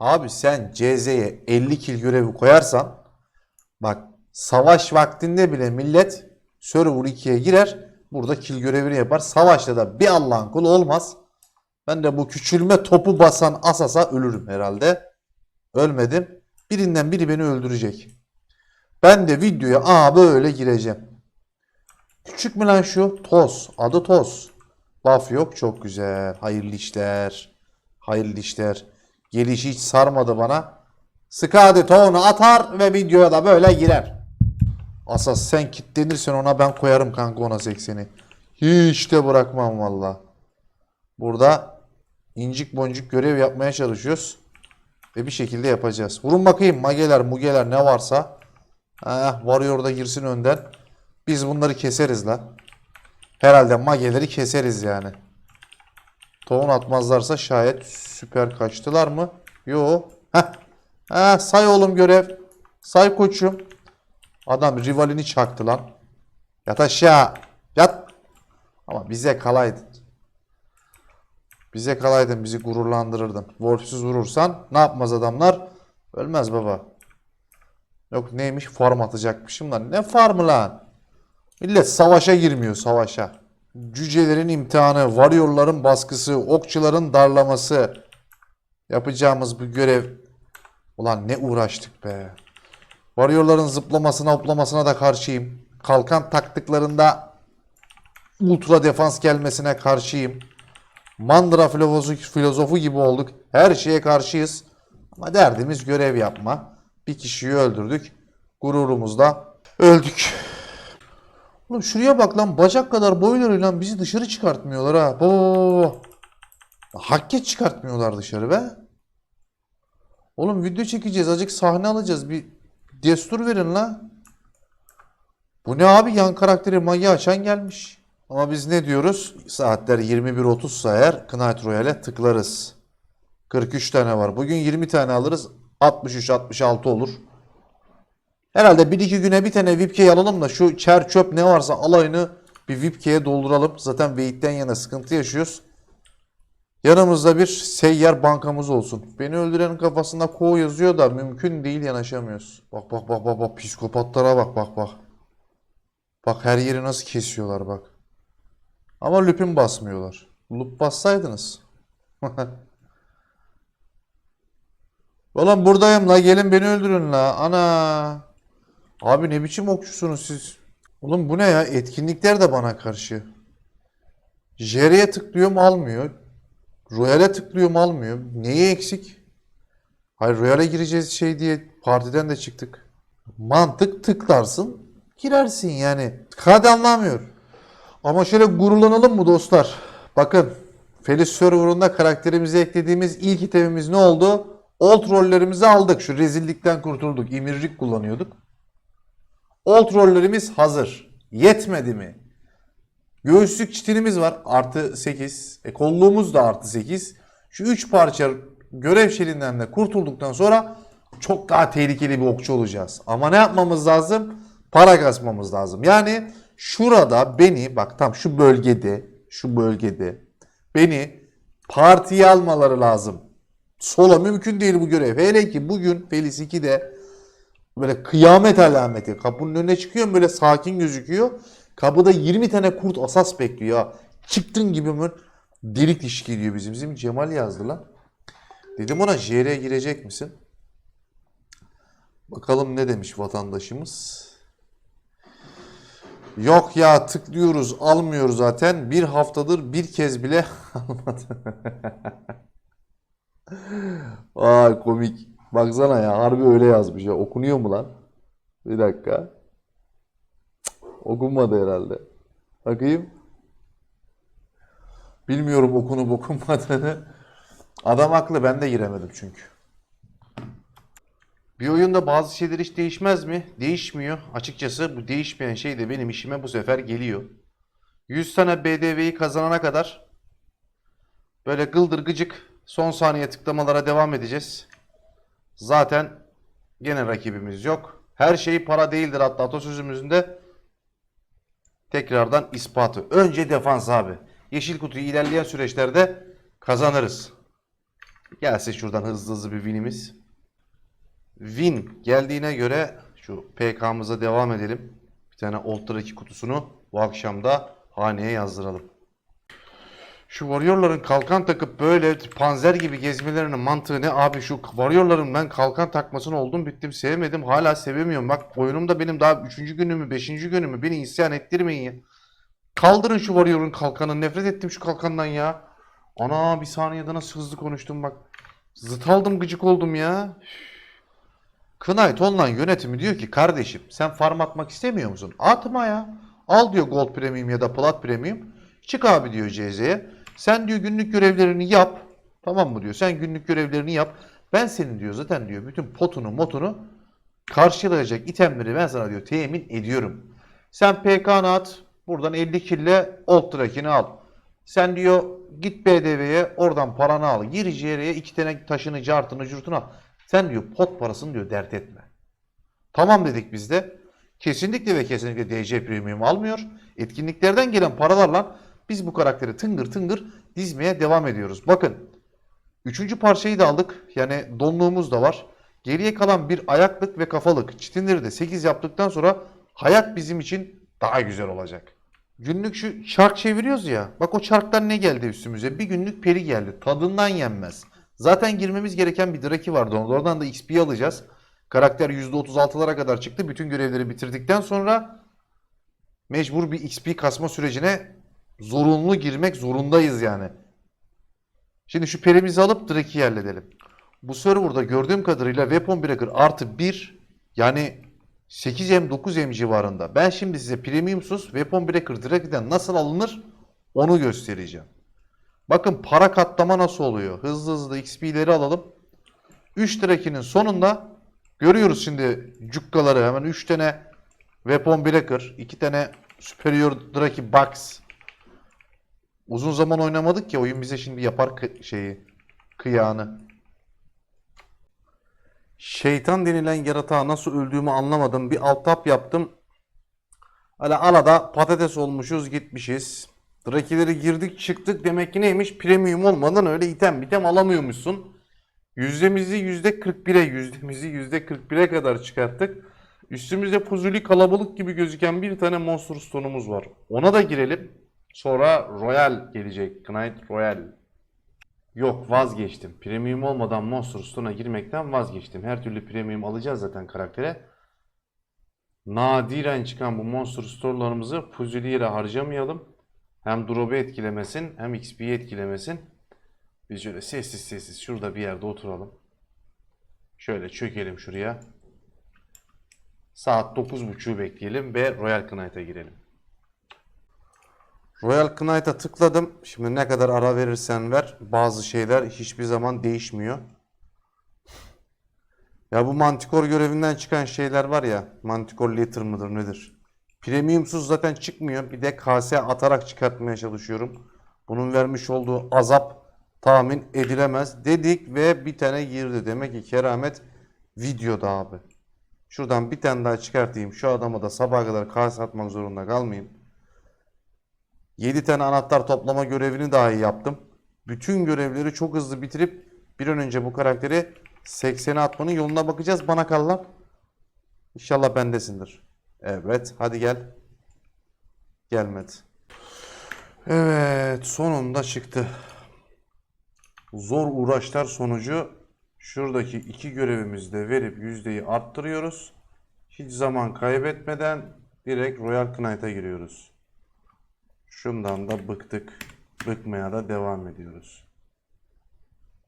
Abi sen CZ'ye 50 kill görevi koyarsan bak savaş vaktinde bile millet server 2'ye girer. Burada kill görevini yapar. Savaşta da bir Allah'ın kulu olmaz. Ben de bu küçülme topu basan asasa ölürüm herhalde. Ölmedim. Birinden biri beni öldürecek. Ben de videoya aa böyle gireceğim. Küçük mü lan şu? Toz. Adı Toz. Laf yok. Çok güzel. Hayırlı işler. Hayırlı işler. Gelişi hiç sarmadı bana. Skadi tohunu atar ve videoya da böyle girer. Asas sen kitlenirsen ona ben koyarım kanka ona 80'i. Hiç de bırakmam valla. Burada incik boncuk görev yapmaya çalışıyoruz. Ve bir şekilde yapacağız. Vurun bakayım mageler mugeler ne varsa. Ah, Warrior da girsin önden. Biz bunları keseriz lan. Herhalde mageleri keseriz yani. Tohum atmazlarsa şayet süper kaçtılar mı? Yo. Heh. Heh, say oğlum görev. Say koçum. Adam rivalini çaktı lan. Yat aşağı. Yat. Ama bize kalaydın. Bize kalaydın bizi gururlandırırdın. Wolfsuz vurursan ne yapmaz adamlar? Ölmez baba. Yok neymiş farm atacakmışım lan. Ne farmı lan? Millet savaşa girmiyor savaşa. Cücelerin imtihanı, varyorların baskısı, okçuların darlaması. Yapacağımız bu görev. Ulan ne uğraştık be. Varyorların zıplamasına hoplamasına da karşıyım. Kalkan taktıklarında ultra defans gelmesine karşıyım. Mandıra filozofu, filozofu gibi olduk. Her şeye karşıyız. Ama derdimiz görev yapma. Bir kişiyi öldürdük. Gururumuzla öldük. Oğlum şuraya bak lan bacak kadar boylarıyla bizi dışarı çıkartmıyorlar ha. Baba. Hakket çıkartmıyorlar dışarı be. Oğlum video çekeceğiz. Azıcık sahne alacağız. Bir destur verin la. Bu ne abi? Yan karakteri magi açan gelmiş. Ama biz ne diyoruz? Saatler 21.30 eğer Knight Royale'e tıklarız. 43 tane var. Bugün 20 tane alırız. 63-66 olur. Herhalde 1-2 güne bir tane VIPK'yi alalım da şu çer çöp ne varsa alayını bir VIPK'ye dolduralım. Zaten Wade'den yana sıkıntı yaşıyoruz. Yanımızda bir seyyar bankamız olsun. Beni öldürenin kafasında ko yazıyor da mümkün değil yanaşamıyoruz. Bak bak bak bak bak psikopatlara bak bak bak. Bak her yeri nasıl kesiyorlar bak. Ama lüpün basmıyorlar. Lup bassaydınız. Ulan buradayım la gelin beni öldürün la. Ana. Abi ne biçim okçusunuz siz? Oğlum bu ne ya? Etkinlikler de bana karşı. Jerry'e tıklıyorum almıyor. Royal'e tıklıyorum almıyor. Neyi eksik? Hayır Royal'e gireceğiz şey diye partiden de çıktık. Mantık tıklarsın girersin yani. Hadi anlamıyor. Ama şöyle gururlanalım mı dostlar? Bakın Felis Server'ında karakterimize eklediğimiz ilk itemimiz ne oldu? Old rollerimizi aldık. Şu rezillikten kurtulduk. İmircik kullanıyorduk. Old rollerimiz hazır. Yetmedi mi? Göğüslük çitinimiz var. Artı 8. E, kolluğumuz da artı 8. Şu 3 parça görev şelinden de kurtulduktan sonra çok daha tehlikeli bir okçu olacağız. Ama ne yapmamız lazım? Para kasmamız lazım. Yani şurada beni bak tam şu bölgede şu bölgede beni partiye almaları lazım. Sola mümkün değil bu görev. Hele ki bugün Felis 2'de böyle kıyamet alameti. Kapının önüne çıkıyorum böyle sakin gözüküyor. Kapıda 20 tane kurt asas bekliyor. Çıktın gibi mi? Delik dişik ediyor bizim. Bizim Cemal yazdı lan. Dedim ona JR'ye girecek misin? Bakalım ne demiş vatandaşımız. Yok ya tıklıyoruz almıyor zaten. Bir haftadır bir kez bile almadı. Vay komik. Baksana ya harbi öyle yazmış ya. Okunuyor mu lan? Bir dakika. Okunmadı herhalde. Bakayım. Bilmiyorum okunup okunmadığını. Adam haklı ben de giremedim çünkü. Bir oyunda bazı şeyler hiç değişmez mi? Değişmiyor. Açıkçası bu değişmeyen şey de benim işime bu sefer geliyor. 100 tane BDV'yi kazanana kadar böyle gıldır gıcık son saniye tıklamalara devam edeceğiz. Zaten gene rakibimiz yok. Her şey para değildir hatta atasözümüzün de tekrardan ispatı. Önce defans abi. Yeşil kutuyu ilerleyen süreçlerde kazanırız. Gelse şuradan hızlı hızlı bir winimiz. Win geldiğine göre şu PK'mıza devam edelim. Bir tane Ultra 2 kutusunu bu akşam da haneye yazdıralım. Şu Warrior'ların kalkan takıp böyle panzer gibi gezmelerinin mantığı ne abi şu Warrior'ların ben kalkan takmasını oldum bittim sevmedim hala sevemiyorum bak oyunumda benim daha 3. günümü 5. günümü beni isyan ettirmeyin ya. Kaldırın şu Warrior'un kalkanını nefret ettim şu kalkandan ya. Ana bir saniyede nasıl hızlı konuştum bak. Zıt aldım gıcık oldum ya. Knight Online yönetimi diyor ki kardeşim sen farm atmak istemiyor musun? Atma ya. Al diyor Gold Premium ya da Plat Premium. Çık abi diyor CZ'ye. Sen diyor günlük görevlerini yap. Tamam mı diyor. Sen günlük görevlerini yap. Ben senin diyor zaten diyor bütün potunu motunu karşılayacak itemleri ben sana diyor temin ediyorum. Sen PK'nı at. Buradan 50 kille Old Track'ini al. Sen diyor git BDV'ye oradan paranı al. Gir içeriye iki tane taşını cartını curtunu al. Sen diyor pot parasını diyor dert etme. Tamam dedik biz de. Kesinlikle ve kesinlikle DC Premium almıyor. Etkinliklerden gelen paralarla biz bu karakteri tıngır tıngır dizmeye devam ediyoruz. Bakın. Üçüncü parçayı da aldık. Yani donluğumuz da var. Geriye kalan bir ayaklık ve kafalık. Çitinleri de 8 yaptıktan sonra hayat bizim için daha güzel olacak. Günlük şu çark çeviriyoruz ya. Bak o çarktan ne geldi üstümüze? Bir günlük peri geldi. Tadından yenmez. Zaten girmemiz gereken bir draki vardı. Oradan da XP alacağız. Karakter %36'lara kadar çıktı. Bütün görevleri bitirdikten sonra mecbur bir XP kasma sürecine zorunlu girmek zorundayız yani. Şimdi şu perimizi alıp Drake'i halledelim. Bu serverda gördüğüm kadarıyla Weapon Breaker artı 1 yani 8M 9M civarında. Ben şimdi size premiumsuz Weapon Breaker Drake'den nasıl alınır onu göstereceğim. Bakın para katlama nasıl oluyor. Hızlı hızlı XP'leri alalım. 3 Drake'inin sonunda görüyoruz şimdi cukkaları hemen 3 tane Weapon Breaker, 2 tane Superior Drake Box. Uzun zaman oynamadık ya oyun bize şimdi yapar şeyi kıyağını. Şeytan denilen yaratığa nasıl öldüğümü anlamadım. Bir alt tap yaptım. Hala alada patates olmuşuz gitmişiz. Drakileri girdik çıktık demek ki neymiş? Premium olmadan öyle item bitem alamıyormuşsun. Yüzdemizi yüzde 41'e yüzdemizi yüzde 41'e kadar çıkarttık. Üstümüzde fuzuli kalabalık gibi gözüken bir tane Monster Stone'umuz var. Ona da girelim. Sonra Royal gelecek. Knight Royal. Yok vazgeçtim. Premium olmadan Monster Stone'a girmekten vazgeçtim. Her türlü premium alacağız zaten karaktere. Nadiren çıkan bu Monster Store'larımızı fuzuli yere harcamayalım. Hem drop'u etkilemesin hem XP'yi etkilemesin. Biz şöyle sessiz sessiz şurada bir yerde oturalım. Şöyle çökelim şuraya. Saat 9.30'u bekleyelim ve Royal Knight'a girelim. Royal Knight'a tıkladım. Şimdi ne kadar ara verirsen ver bazı şeyler hiçbir zaman değişmiyor. Ya bu Manticore görevinden çıkan şeyler var ya. Manticore Letter mıdır nedir? Premiumsuz zaten çıkmıyor. Bir de KS atarak çıkartmaya çalışıyorum. Bunun vermiş olduğu azap tahmin edilemez dedik ve bir tane girdi. Demek ki keramet videoda abi. Şuradan bir tane daha çıkartayım. Şu adama da sabaha kadar KS atmak zorunda kalmayayım. 7 tane anahtar toplama görevini dahi yaptım. Bütün görevleri çok hızlı bitirip bir an önce bu karakteri 80'e atmanın yoluna bakacağız. Bana kal lan. İnşallah bendesindir. Evet hadi gel. Gelmedi. Evet sonunda çıktı. Zor uğraşlar sonucu şuradaki iki görevimizi de verip yüzdeyi arttırıyoruz. Hiç zaman kaybetmeden direkt Royal Knight'a giriyoruz. Şundan da bıktık. Bıkmaya da devam ediyoruz.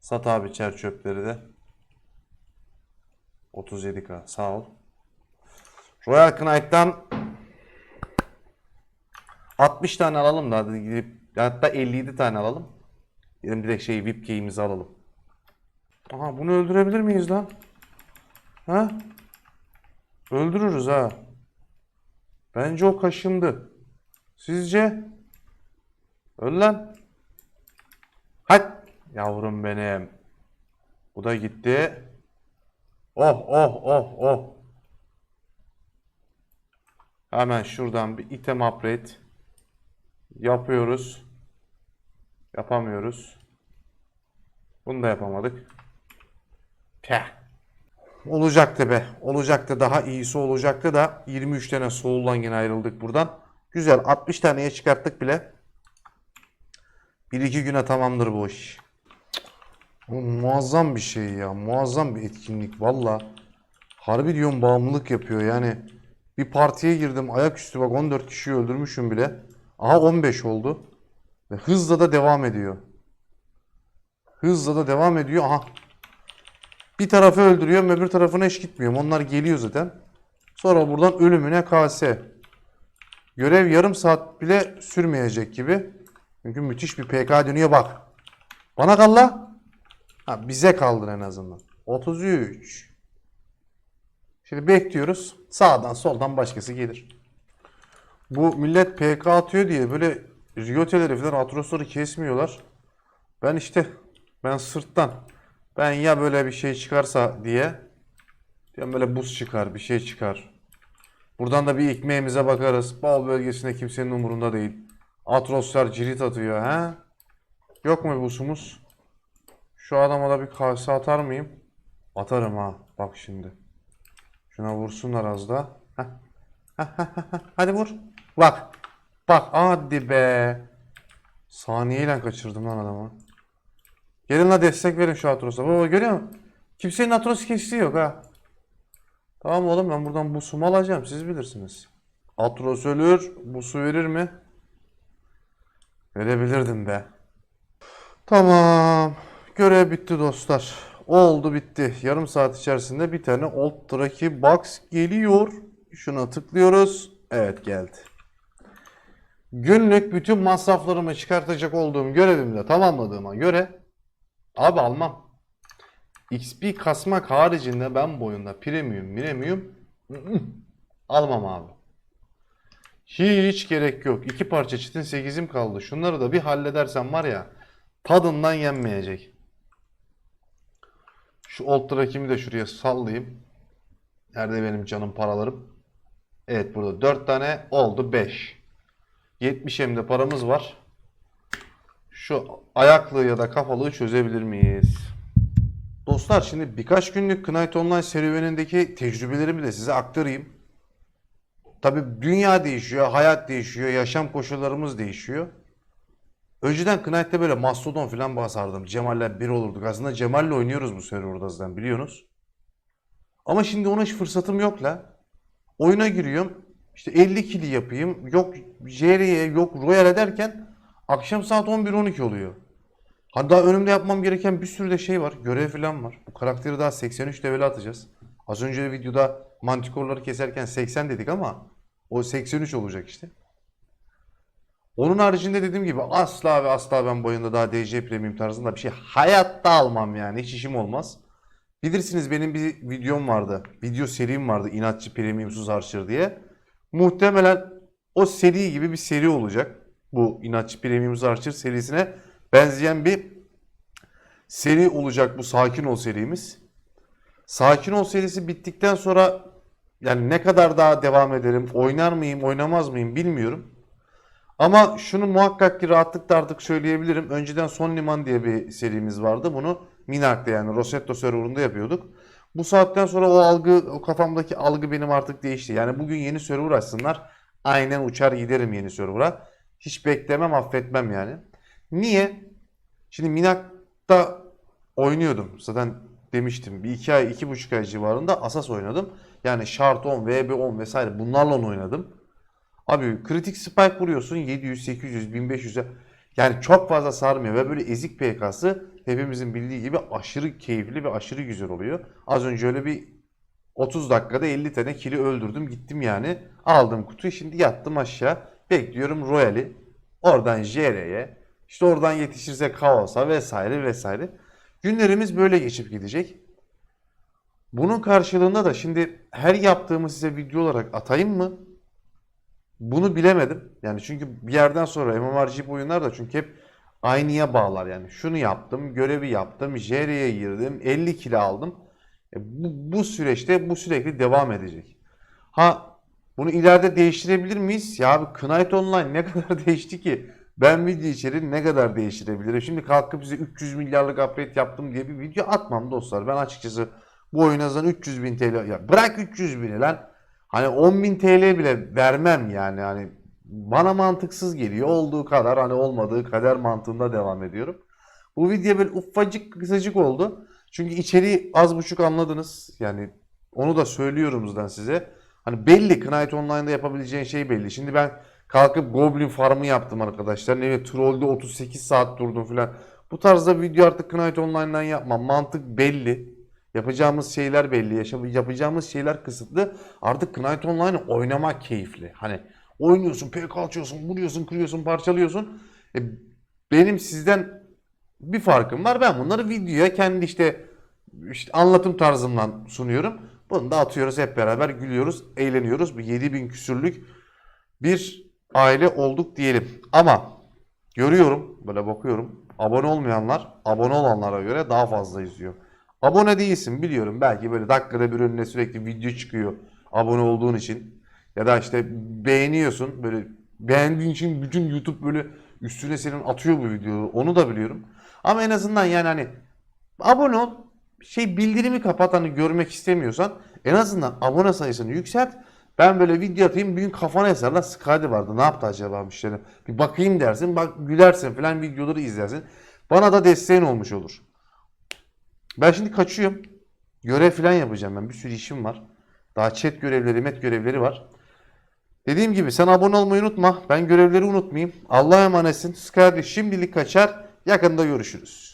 Sat abi çer çöpleri de. 37k sağ ol. Royal Knight'tan 60 tane alalım da hadi gidip hatta 57 tane alalım. Gidelim direkt şey VIP key'imizi alalım. Aha bunu öldürebilir miyiz lan? Ha? Öldürürüz ha. Bence o kaşındı. Sizce? Öl lan. Hadi. Yavrum benim. Bu da gitti. Oh oh oh oh. Hemen şuradan bir item upgrade yapıyoruz. Yapamıyoruz. Bunu da yapamadık. Peh. Olacaktı be. Olacaktı. Daha iyisi olacaktı da 23 tane soğuldan yine ayrıldık buradan. Güzel. 60 taneye çıkarttık bile. 1-2 güne tamamdır bu iş. Bu muazzam bir şey ya. Muazzam bir etkinlik. Valla. Harbi diyorum bağımlılık yapıyor. Yani bir partiye girdim. Ayaküstü bak 14 kişiyi öldürmüşüm bile. Aha 15 oldu. Ve hızla da devam ediyor. Hızla da devam ediyor. Aha. Bir tarafı öldürüyorum öbür tarafına hiç gitmiyorum. Onlar geliyor zaten. Sonra buradan ölümüne kase. Görev yarım saat bile sürmeyecek gibi. Çünkü müthiş bir PK dönüyor bak. Bana kal. Ha, bize kaldın en azından. 33. Şimdi bekliyoruz. Sağdan soldan başkası gelir. Bu millet PK atıyor diye böyle riyoteleri falan atrosları kesmiyorlar. Ben işte ben sırttan ben ya böyle bir şey çıkarsa diye diyorum böyle buz çıkar bir şey çıkar. Buradan da bir ekmeğimize bakarız. Bal bölgesinde kimsenin umurunda değil. Atroslar cirit atıyor ha? Yok mu busumuz? Şu adama da bir kase atar mıyım? Atarım ha. Bak şimdi. Şuna vursunlar az da. Heh, heh, heh, heh. Hadi vur. Bak. Bak hadi be. Saniyeyle kaçırdım lan adamı. Gelin la destek verin şu Atros'a. Baba görüyor musun? Kimsenin Atros kestiği yok ha. Tamam oğlum ben buradan busumu alacağım. Siz bilirsiniz. Atros ölür. Busu verir mi? Verebilirdim be. Tamam. Görev bitti dostlar. Oldu bitti. Yarım saat içerisinde bir tane Old Traki Box geliyor. Şuna tıklıyoruz. Evet geldi. Günlük bütün masraflarımı çıkartacak olduğum görevimi de tamamladığıma göre abi almam. XP kasmak haricinde ben bu oyunda premium, premium ı-ı, almam abi. Hiç gerek yok. İki parça çitin 8'im kaldı. Şunları da bir halledersem var ya tadından yenmeyecek. Şu Old Track'imi de şuraya sallayayım. Nerede benim canım paralarım? Evet burada 4 tane oldu 5. 70 hem paramız var. Şu ayaklığı ya da kafalığı çözebilir miyiz? Dostlar şimdi birkaç günlük Knight Online serüvenindeki tecrübelerimi de size aktarayım. Tabi dünya değişiyor, hayat değişiyor, yaşam koşullarımız değişiyor. Önceden Knight'te böyle Mastodon falan basardım. Cemal'le bir olurduk. Aslında Cemal'le oynuyoruz bu serverda zaten biliyorsunuz. Ama şimdi ona hiç fırsatım yok la. Oyuna giriyorum. İşte 50 kili yapayım. Yok JR'ye yok Royal'e derken akşam saat 11-12 oluyor. Hatta önümde yapmam gereken bir sürü de şey var. Görev falan var. Bu karakteri daha 83 level'e atacağız. Az önce videoda mantikorları keserken 80 dedik ama o 83 olacak işte. Onun haricinde dediğim gibi asla ve asla ben bu oyunda daha DC Premium tarzında bir şey hayatta almam yani. Hiç işim olmaz. Bilirsiniz benim bir videom vardı. Video serim vardı. İnatçı Premiumsuz Archer diye. Muhtemelen o seri gibi bir seri olacak. Bu İnatçı Premiumsuz Archer serisine benzeyen bir seri olacak bu Sakin Ol serimiz. Sakin Ol serisi bittikten sonra yani ne kadar daha devam ederim, oynar mıyım, oynamaz mıyım bilmiyorum. Ama şunu muhakkak ki rahatlıkla artık söyleyebilirim. Önceden Son Liman diye bir serimiz vardı. Bunu Minark'ta yani Rossetto serverında yapıyorduk. Bu saatten sonra o algı, o kafamdaki algı benim artık değişti. Yani bugün yeni server açsınlar. Aynen uçar giderim yeni server'a. Hiç beklemem, affetmem yani. Niye? Şimdi Minak'ta oynuyordum. Zaten demiştim. Bir iki ay, iki buçuk ay civarında Asas oynadım. Yani Shard 10, VB10 vesaire bunlarla oynadım. Abi kritik spike vuruyorsun 700, 800, 1500'e. Yani çok fazla sarmıyor ve böyle ezik PK'sı hepimizin bildiği gibi aşırı keyifli ve aşırı güzel oluyor. Az önce öyle bir 30 dakikada 50 tane kili öldürdüm gittim yani. Aldım kutuyu şimdi yattım aşağı. Bekliyorum Royal'i. Oradan JR'ye. işte oradan yetişirse Kaos'a vesaire vesaire. Günlerimiz böyle geçip gidecek. Bunun karşılığında da şimdi her yaptığımı size video olarak atayım mı? Bunu bilemedim. Yani çünkü bir yerden sonra MMORPG oyunlar da çünkü hep aynıya bağlar yani. Şunu yaptım, görevi yaptım, JR'ye girdim, 50 kilo aldım. E bu, bu süreçte bu sürekli devam edecek. Ha bunu ileride değiştirebilir miyiz? Ya abi Knight Online ne kadar değişti ki? Ben video içeriğini ne kadar değiştirebilirim? Şimdi kalkıp size 300 milyarlık upgrade yaptım diye bir video atmam dostlar. Ben açıkçası bu oyuna zaten 300 bin TL ya bırak 300 bini lan. Hani 10 bin TL bile vermem yani. Hani bana mantıksız geliyor. Olduğu kadar hani olmadığı kadar mantığında devam ediyorum. Bu video böyle ufacık kısacık oldu. Çünkü içeriği az buçuk anladınız. Yani onu da söylüyorum zaten size. Hani belli Knight Online'da yapabileceğin şey belli. Şimdi ben kalkıp Goblin Farm'ı yaptım arkadaşlar. Bileyim Troll'de 38 saat durdum filan. Bu tarzda video artık Knight Online'dan yapmam. Mantık belli. Yapacağımız şeyler belli. Yapacağımız şeyler kısıtlı. Artık Knight Online oynamak keyifli. Hani oynuyorsun, PK açıyorsun, vuruyorsun, kırıyorsun, parçalıyorsun. E, benim sizden bir farkım var. Ben bunları videoya kendi işte, işte anlatım tarzımdan sunuyorum. Bunu da atıyoruz hep beraber gülüyoruz, eğleniyoruz. Bu 7000 küsürlük bir aile olduk diyelim. Ama görüyorum, böyle bakıyorum. Abone olmayanlar, abone olanlara göre daha fazla izliyor. Abone değilsin biliyorum. Belki böyle dakikada bir önüne sürekli video çıkıyor. Abone olduğun için. Ya da işte beğeniyorsun. Böyle beğendiğin için bütün YouTube böyle üstüne senin atıyor bu videoyu. Onu da biliyorum. Ama en azından yani hani abone ol. Şey bildirimi kapat hani görmek istemiyorsan en azından abone sayısını yükselt. Ben böyle video atayım bir gün kafana eser lan Skadi vardı ne yaptı acaba müşteri bir bakayım dersin bak gülersin falan videoları izlersin. Bana da desteğin olmuş olur. Ben şimdi kaçıyorum. Görev falan yapacağım ben. Bir sürü işim var. Daha chat görevleri, met görevleri var. Dediğim gibi sen abone olmayı unutma. Ben görevleri unutmayayım. Allah'a emanetsin. Skype şimdilik kaçar. Yakında görüşürüz.